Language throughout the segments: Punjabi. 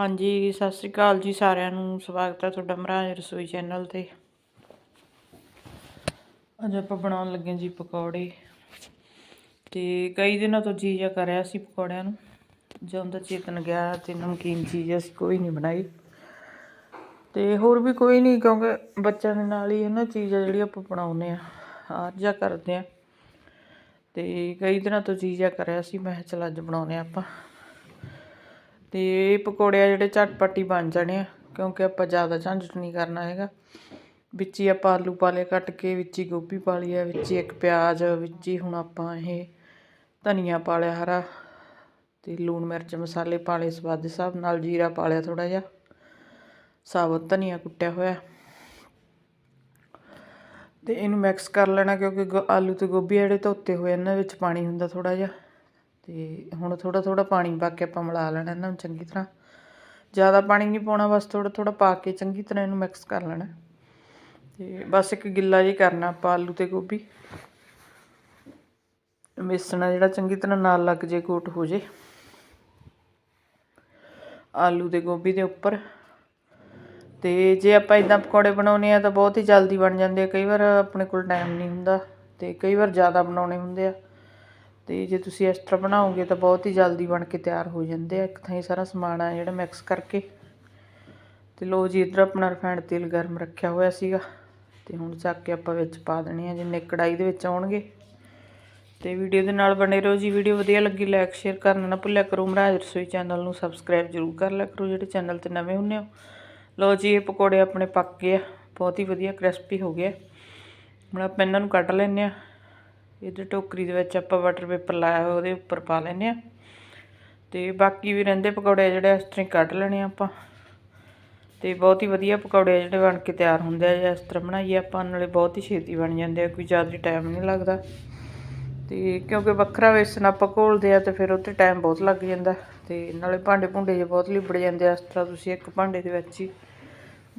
ਹਾਂਜੀ, ਸਤਿ ਸ੍ਰੀ ਅਕਾਲ ਜੀ ਸਾਰਿਆਂ ਨੂੰ। ਸਵਾਗਤ ਹੈ ਤੁਹਾਡਾ ਮਹਾਰਾਜ ਰਸੋਈ ਚੈਨਲ ਤੇ। ਅੱਜ ਆਪਾਂ ਬਣਾਉਣ ਲੱਗੇ ਜੀ ਪਕੌੜੇ। ਤੇ ਕਈ ਦਿਨਾਂ ਤੋਂ ਜੀ ਜਾ ਕਰਿਆ ਸੀ ਪਕੌੜਿਆਂ ਨੂੰ। ਜਦੋਂ ਦਾ ਚੇਤਨ ਗਿਆ ਤੇ ਨਮਕੀਨ ਚੀਜ਼ ਅਸੀਂ ਕੋਈ ਨਹੀਂ ਬਣਾਈ। ਤੇ ਹੋਰ ਵੀ ਕੋਈ ਨਹੀਂ, ਕਿਉਂਕਿ ਬੱਚਿਆਂ ਦੇ ਨਾਲ ਹੀ ਇਹਨਾਂ ਚੀਜ਼ਾਂ ਜਿਹੜੀ ਆਪਾਂ ਬਣਾਉਂਦੇ ਆ ਆਰ ਕਰਦੇ ਆ ਤੇ ਕਈ ਦਿਨਾਂ ਤੋਂ ਜੀ ਜਾ ਕਰਿਆ ਸੀ, ਮੈਂ ਕਿਹਾ ਚਲ ਅੱਜ ਬਣਾਉਂਦੇ ਆ ਆਪਾਂ। ਤੇ ਇਹ ਪਕੌੜੇ ਆ ਜਿਹੜੇ ਝਟਪਟ ਹੀ ਬਣ ਜਾਣੇ ਆ, ਕਿਉਂਕਿ ਆਪਾਂ ਜ਼ਿਆਦਾ ਝੰਜਟ ਨਹੀਂ ਕਰਨਾ ਹੈਗਾ। ਵਿੱਚ ਹੀ ਆਪਾਂ ਆਲੂ ਪਾ ਲਏ ਕੱਟ ਕੇ, ਵਿੱਚ ਹੀ ਗੋਭੀ ਪਾ ਲਈ ਆ, ਵਿੱਚ ਹੀ ਇੱਕ ਪਿਆਜ਼, ਵਿੱਚ ਹੀ ਹੁਣ ਆਪਾਂ ਇਹ ਧਨੀਆ ਪਾ ਲਿਆ ਹਰਾ ਤੇ ਲੂਣ, ਮਿਰਚ, ਮਸਾਲੇ ਪਾ ਲਏ ਸਵਾਦ ਦੇ ਹਿਸਾਬ ਨਾਲ, ਜੀਰਾ ਪਾ ਲਿਆ ਥੋੜਾ ਜਿਹਾ, ਸਾਬਤ ਧਨੀਆ ਕੁੱਟਿਆ ਹੋਇਆ। ਤੇ ਇਹਨੂੰ ਮਿਕਸ ਕਰ ਲੈਣਾ ਕਿਉਂਕਿ ਗੋ- ਆਲੂ ਤੇ ਗੋਭੀ ਜਿਹੜੇ ਧੋਤੇ ਹੋਏ ਇਹਨਾਂ ਵਿੱਚ ਪਾਣੀ ਹੁੰਦਾ ਥੋੜਾ ਜਿਹਾ। ਤੇ ਹੁਣ ਥੋੜਾ ਥੋੜਾ ਪਾਣੀ ਪਾ ਕੇ ਆਪਾਂ ਮਿਲਾ ਲੈਣਾ ਇਹਨਾਂ ਨੂੰ ਚੰਗੀ ਤਰ੍ਹਾਂ। ਜ਼ਿਆਦਾ ਪਾਣੀ ਨਹੀਂ ਪਾਉਣਾ, ਬਸ ਥੋੜਾ ਥੋੜਾ ਪਾ ਕੇ ਚੰਗੀ ਤਰ੍ਹਾਂ ਇਹਨੂੰ ਮਿਕਸ ਕਰ ਲੈਣਾ। ਤੇ ਬਸ ਇੱਕ ਗਿੱਲਾ ਜਿਹਾ ਕਰਨਾ ਆਪਾਂ ਆਲੂ ਤੇ ਗੋਭੀ। ਮਿਸਣਾ ਜਿਹੜਾ ਚੰਗੀ ਤਰ੍ਹਾਂ ਨਾਲ ਲੱਗ ਜੇ, ਕੋਟ ਹੋ ਜੇ। ਆਲੂ ਤੇ ਗੋਭੀ ਦੇ ਉੱਪਰ। ਤੇ ਜੇ ਆਪਾਂ ਇਦਾਂ ਪਕੌੜੇ ਬਣਾਉਨੇ ਆ ਤਾਂ ਬਹੁਤ ਹੀ ਜਲਦੀ ਬਣ ਜਾਂਦੇ ਆ। ਕਈ ਵਾਰ ਆਪਣੇ ਕੋਲ ਟਾਈਮ ਨਹੀਂ ਹੁੰਦਾ ਤੇ ਕਈ ਵਾਰ ਜ਼ਿਆਦਾ ਬਣਾਉਣੇ ਹੁੰਦੇ ਆ। ਅਤੇ ਜੇ ਤੁਸੀਂ ਇਸ ਤਰ੍ਹਾਂ ਬਣਾਓਗੇ ਤਾਂ ਬਹੁਤ ਹੀ ਜਲਦੀ ਬਣ ਕੇ ਤਿਆਰ ਹੋ ਜਾਂਦੇ ਆ। ਇੱਕ ਥਾਂ ਹੀ ਸਾਰਾ ਸਮਾਨ ਆ ਜਿਹੜਾ ਮਿਕਸ ਕਰਕੇ। ਅਤੇ ਲੋ ਜੀ, ਇੱਧਰ ਆਪਣਾ ਰਿਫਾਈਂਡ ਤੇਲ ਗਰਮ ਰੱਖਿਆ ਹੋਇਆ ਸੀਗਾ। ਤੇ ਹੁਣ ਚੱਕ ਕੇ ਆਪਾਂ ਵਿੱਚ ਪਾ ਦੇਣੇ ਆ, ਜਿੰਨੇ ਕੜਾਈ ਦੇ ਵਿੱਚ ਆਉਣਗੇ। ਤੇ ਵੀਡੀਓ ਦੇ ਨਾਲ ਬਣੇ ਰਹੋ ਜੀ। ਵੀਡੀਓ ਵਧੀਆ ਲੱਗੀ ਲਾਈਕ ਸ਼ੇਅਰ ਕਰਨਾ ਨਾ ਭੁੱਲਿਆ ਕਰੋ। ਮਹਾਰਾਜ ਰਸੋਈ ਚੈਨਲ ਨੂੰ ਸਬਸਕ੍ਰਾਈਬ ਜ਼ਰੂਰ ਕਰ ਲਿਆ ਕਰੋ, ਜਿਹੜੇ ਚੈਨਲ ਤੇ ਨਵੇਂ ਹੁੰਨੇ ਹੋ। ਲੋ ਜੀ, ਇਹ ਪਕੌੜੇ ਆਪਣੇ ਪੱਕ ਗਏ ਆ। ਬਹੁਤ ਹੀ ਵਧੀਆ ਕ੍ਰਿਸਪੀ ਹੋ ਗਏ ਹੁਣ ਆਪਾਂ ਇਹਨਾਂ ਨੂੰ ਕੱਢ ਲੈਂਦੇ ਆ। ਇਹਦੇ ਟੋਕਰੀ ਦੇ ਵਿੱਚ ਆਪਾਂ ਬਟਰ ਪੇਪਰ ਲਾਇਆ ਹੋਇਆ, ਉਹਦੇ ਉੱਪਰ ਪਾ ਲੈਂਦੇ ਆ ਤੇ ਬਾਕੀ ਵੀ ਰਹਿੰਦੇ ਪਕੌੜੇ ਜਿਹੜੇ, ਇਸ ਤਰ੍ਹਾਂ ਹੀ ਕੱਢ ਲੈਣੇ ਆਪਾਂ। ਤੇ ਬਹੁਤ ਹੀ ਵਧੀਆ ਪਕੌੜੇ ਜਿਹੜੇ ਬਣ ਕੇ ਤਿਆਰ ਹੁੰਦੇ ਆ, ਜੇ ਇਸ ਤਰ੍ਹਾਂ ਬਣਾਈਏ ਆਪਾਂ, ਨਾਲੇ ਬਹੁਤ ਹੀ ਛੇਤੀ ਬਣ ਜਾਂਦੇ ਆ, ਕੋਈ ਜ਼ਿਆਦਾ ਟਾਈਮ ਨਹੀਂ ਲੱਗਦਾ। ਤੇ ਕਿਉਂਕਿ ਵੱਖਰਾ ਵੇਸਣ ਆਪਾਂ ਘੋਲਦੇ ਆ, ਤੇ ਫਿਰ ਉੱਤੇ ਟਾਈਮ ਬਹੁਤ ਲੱਗ ਜਾਂਦਾ। ਤੇ ਨਾਲੇ ਭਾਂਡੇ ਭੁੰਡੇ ਜੇ ਬਹੁਤ ਲਿਬੜ ਜਾਂਦੇ ਆ, ਇਸ ਤਰ੍ਹਾਂ ਤੁਸੀਂ ਇੱਕ ਭਾਂਡੇ ਦੇ ਵਿੱਚ ਹੀ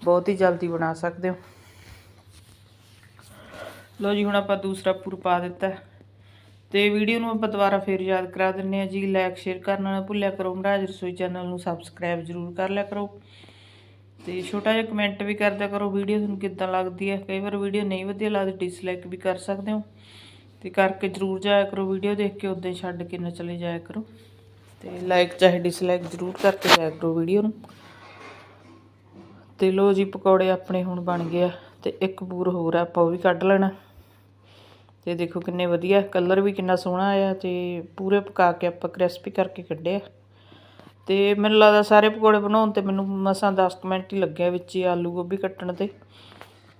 ਬਹੁਤ ਹੀ ਜਲਦੀ ਬਣਾ ਸਕਦੇ ਹੋ। ਲੋ ਜੀ, ਹੁਣ ਆਪਾਂ ਦੂਸਰਾ ਪੂਰ ਪਾ ਦਿੱਤਾ। ਹੈ। ਤੇ ਵੀਡੀਓ ਨੂੰ ਆਪਾਂ ਦੁਬਾਰਾ ਫੇਰ ਯਾਦ ਕਰਾ ਦਿੰਨੇ ਆ ਜੀ। ਲਾਈਕ ਸ਼ੇਅਰ ਕਰਨਾ ਨਾ ਭੁੱਲਿਆ ਕਰੋ। ਮਹਾਰਾਜ ਰਸੋਈ ਚੈਨਲ ਨੂੰ ਸਬਸਕ੍ਰਾਈਬ ਜ਼ਰੂਰ ਕਰ ਲਿਆ ਕਰੋ। ਤੇ ਛੋਟਾ ਜਿਹਾ ਕਮੈਂਟ ਵੀ ਕਰਦਿਆ ਕਰੋ, ਵੀਡੀਓ ਤੁਹਾਨੂੰ ਕਿੱਦਾਂ ਲੱਗਦੀ ਹੈ ਕਈ ਵਾਰ ਵੀਡੀਓ ਨਹੀਂ ਵਧੀਆ ਲੱਗਦੀ ਡਿਸਲਾਈਕ ਵੀ ਕਰ ਸਕਦੇ ਹੋ। ਤੇ ਕਰਕੇ ਜ਼ਰੂਰ ਜਾਇਆ ਕਰੋ ਵੀਡੀਓ ਦੇਖ ਕੇ ਉਦਾਂ ਹੀ ਛੱਡ ਕੇ ਨਾ ਚਲੇ ਜਾਇਆ ਕਰੋ। ਤੇ ਲਾਈਕ ਚਾਹੇ ਡਿਸਲਾਈਕ ਜ਼ਰੂਰ ਕਰਕੇ ਜਾਇਆ ਕਰੋ ਵੀਡੀਓ ਨੂੰ। ਤੇ ਲੋ ਜੀ, ਪਕੌੜੇ ਆਪਣੇ ਹੁਣ ਬਣ ਗਏ ਆ। ਤੇ ਇੱਕ ਪੂਰ ਹੋਰ ਆ, ਆਪਾਂ ਉਹ ਵੀ ਕੱਢ ਲੈਣਾ। ਅਤੇ ਦੇਖੋ ਕਿੰਨੇ ਵਧੀਆ ਕਲਰ ਵੀ ਕਿੰਨਾ ਸੋਹਣਾ ਆ ਅਤੇ ਪੂਰੇ ਪਕਾ ਕੇ ਆਪਾਂ ਕ੍ਰਿਸਪੀ ਕਰਕੇ ਕੱਢਿਆ। ਅਤੇ ਮੈਨੂੰ ਲੱਗਦਾ ਸਾਰੇ ਪਕੌੜੇ ਬਣਾਉਣ ਤੇ ਮੈਨੂੰ ਮਸਾਂ 10 ਕੁ ਮਿੰਟ ਹੀ ਲੱਗਿਆ ਵਿੱਚ ਹੀ ਆਲੂ ਗੋਭੀ ਕੱਟਣ ਤੇ।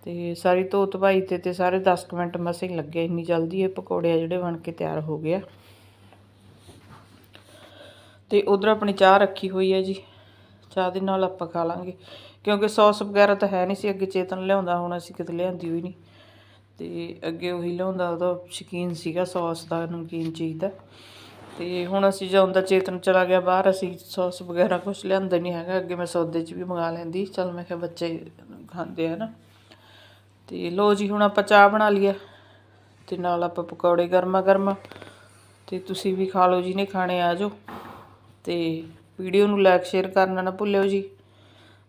ਤੇ ਸਾਰੀ ਧੋ ਧਵਾਈ ਤੇ ਤੇ ਸਾਰੇ 10 ਕੁ ਮਿੰਟ ਮਸਾਂ ਹੀ ਲੱਗੇ ਇੰਨੀ ਜਲਦੀ ਇਹ ਪਕੌੜੇ ਆ ਜਿਹੜੇ ਬਣ ਕੇ ਤਿਆਰ ਹੋ ਗਏ ਆ। ਤੇ ਉਧਰ ਆਪਣੀ ਚਾਹ ਰੱਖੀ ਹੋਈ ਹੈ ਜੀ। ਚਾਹ ਦੇ ਨਾਲ ਆਪਾਂ ਖਾ ਲਾਂਗੇ ਕਿਉਂਕਿ ਸੌਸ ਵਗੈਰਾ ਤਾਂ ਹੈ ਨਹੀਂ ਸੀ, ਅੱਗੇ ਚੇਤਨ ਲਿਆਉਂਦਾ, ਹੁਣ ਅਸੀਂ ਕਿਤੇ ਲਿਆਂਦੀ ਹੋਈ ਨਹੀਂ। ਤੇ ਅੱਗੇ ਉਹੀ ਲਿਆਉਂਦਾ, ਉਹਦਾ ਸ਼ੌਕੀਨ ਸੀਗਾ ਸੌਸ ਦਾ, ਨਮਕੀਨ ਚੀਜ਼ ਦਾ। ਤੇ ਹੁਣ ਅਸੀਂ ਜਦੋਂ ਦਾ ਚੇਤਨ ਚਲਾ ਗਿਆ ਬਾਹਰ, ਅਸੀਂ ਸੌਸ ਵਗੈਰਾ ਕੁਝ ਲਿਆਂਦਾ ਨਹੀਂ ਹੈਗਾ। ਅੱਗੇ ਮੈਂ ਸੌਦੇ 'ਚ ਵੀ ਮੰਗਾ ਲੈਂਦੀ। ਚਲ ਮੈਂ ਕਿਹਾ ਬੱਚੇ ਖਾਂਦੇ ਆ ਨਾ। ਤੇ ਲੋ ਜੀ, ਹੁਣ ਆਪਾਂ ਚਾਹ ਬਣਾ ਲਈਏ। ਤੇ ਨਾਲ ਆਪਾਂ ਪਕੌੜੇ ਗਰਮਾ ਗਰਮ ਤੇ ਤੁਸੀਂ ਵੀ ਖਾ ਲਓ ਜੀ ਨੇ ਖਾਣੇ ਆ ਜਾਓ। ਤੇ ਵੀਡੀਓ ਨੂੰ ਲਾਈਕ ਸ਼ੇਅਰ ਕਰਨਾ ਨਾ ਭੁੱਲਿਓ ਜੀ।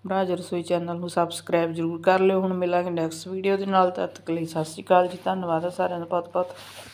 ਮਹਾਰਾਜ ਰਸੋਈ ਚੈਨਲ ਨੂੰ ਸਬਸਕ੍ਰਾਈਬ ਜ਼ਰੂਰ ਕਰ ਲਿਓ। ਹੁਣ ਮਿਲਾਂਗੇ ਨੈਕਸਟ ਵੀਡੀਓ ਦੇ ਨਾਲ। ਤਦ ਤੱਕ ਲਈ ਸਤਿ ਸ਼੍ਰੀ ਅਕਾਲ ਜੀ। ਧੰਨਵਾਦ ਆ ਸਾਰਿਆਂ ਦਾ। ਬਹੁਤ ਬਹੁਤ